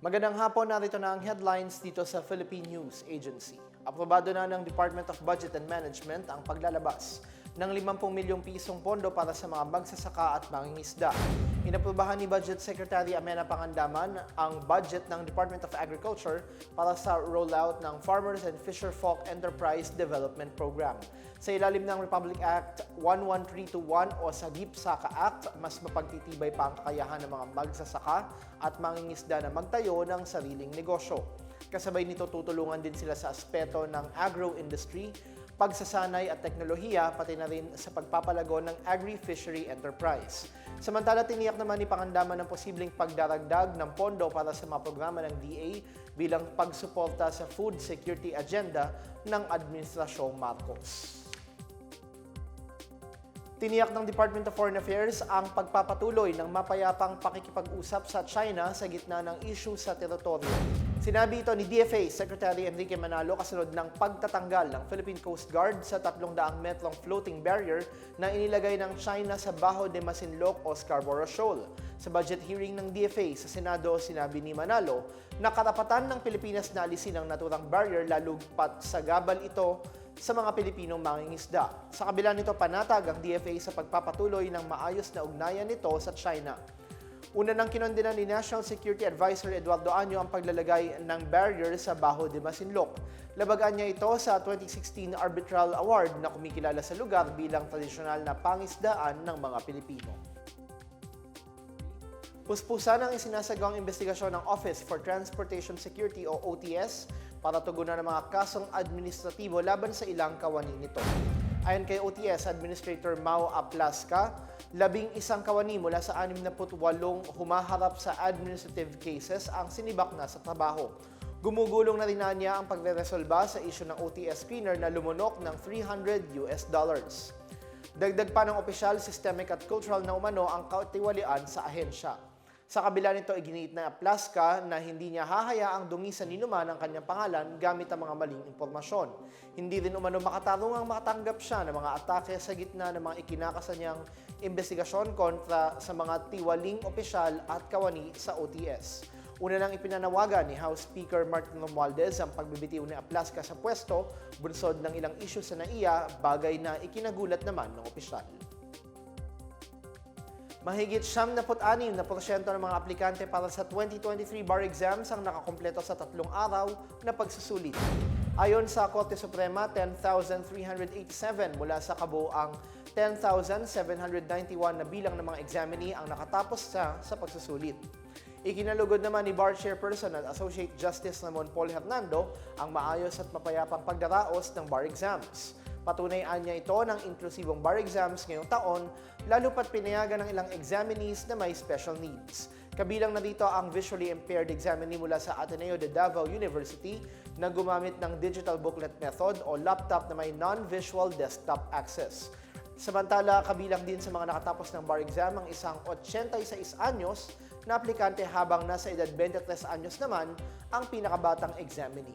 Magandang hapon, narito na ang headlines dito sa Philippine News Agency. Aprobado na ng Department of Budget and Management ang paglalabas ng 50 milyong pisong pondo para sa mga magsasaka at mangingisda. Inaprobahan ni Budget Secretary Amena Pangandaman ang budget ng Department of Agriculture para sa rollout ng Farmers and Fisherfolk Enterprise Development Program. Sa ilalim ng Republic Act 11321 o sa DIPSACA Act, mas mapagtitibay pa ang kakayahan ng mga magsasaka at mangingisda na magtayo ng sariling negosyo. Kasabay nito tutulungan din sila sa aspeto ng agro-industry, pagsasanay at teknolohiya, pati na rin sa pagpapalago ng agri-fishery enterprise. Samantala, tiniyak naman ni Pangandaman ng posibleng pagdaragdag ng pondo para sa mga programa ng DA bilang pagsuporta sa food security agenda ng Administrasyong Marcos. Tiniyak ng Department of Foreign Affairs ang pagpapatuloy ng mapayapang pakikipag-usap sa China sa gitna ng issue sa teritoryo. Sinabi ito ni DFA Secretary Enrique Manalo kasunod ng pagtatanggal ng Philippine Coast Guard sa 300 metrong floating barrier na inilagay ng China sa Baho de Masinloc o Scarborough Shoal. Sa budget hearing ng DFA sa Senado, sinabi ni Manalo na karapatan ng Pilipinas na alisin ang naturang barrier lalo pat sa gabal ito sa mga Pilipinong mangingisda. Sa kabila nito, panatag ang DFA sa pagpapatuloy ng maayos na ugnayan nito sa China. Una nang kinondena ni National Security Advisor Eduardo Año ang paglalagay ng barrier sa Baho de Masinloc. Labagan niya ito sa 2016 Arbitral Award na kumikilala sa lugar bilang tradisyonal na pangisdaan ng mga Pilipino. Puspusan ang isinasagawang investigasyon ng Office for Transportation Security o OTS para tugunan ang mga kasong administratibo laban sa ilang kawani nito. Ayon kay OTS Administrator Mau Aplaska, labing isang kawani mula sa 68 humaharap sa administrative cases ang sinibak na sa trabaho. Gumugulong na rin niya ang pagre-resolba sa issue ng OTS screener na lumunok ng 300 US dollars. Dagdag pa ng opisyal, systemic at cultural na umano ang kautiwalian sa ahensya. Sa kabila nito, iginit na Plaska na hindi niya hahayaang dungisan ni Numan ang kanyang pangalan gamit ang mga maling impormasyon. Hindi rin umano makatarong ang makatanggap siya ng mga atake sa gitna ng mga ikinakasanyang investigasyon kontra sa mga tiwaling opisyal at kawani sa OTS. Una nang ipinanawagan ni House Speaker Martin Romualdez ang pagbibitiw ni Aplaska sa pwesto, bunsod ng ilang isyu sa NAIA, bagay na ikinagulat naman ng opisyal. Mahigit 76% ng mga aplikante para sa 2023 bar exams ang nakakompleto sa tatlong araw na pagsusulit. Ayon sa Korte Suprema, 10,387 mula sa kabuang 10,791 na bilang ng mga examinee ang nakatapos sa, sa pagsusulit. Ikinalugod naman ni Bar Chairperson at Associate Justice Ramon Paul Hernando ang maayos at mapayapang pagdaraos ng bar exams. Patunayaan niya ito ng inklusibong bar exams ngayong taon, lalo pat pinayagan ng ilang examinees na may special needs. Kabilang na dito ang visually impaired examinee mula sa Ateneo de Davao University na gumamit ng digital booklet method o laptop na may non-visual desktop access. Samantala, kabilang din sa mga nakatapos ng bar exam ang isang 86 anyos na aplikante habang nasa edad 23 anyos naman ang pinakabatang examinee.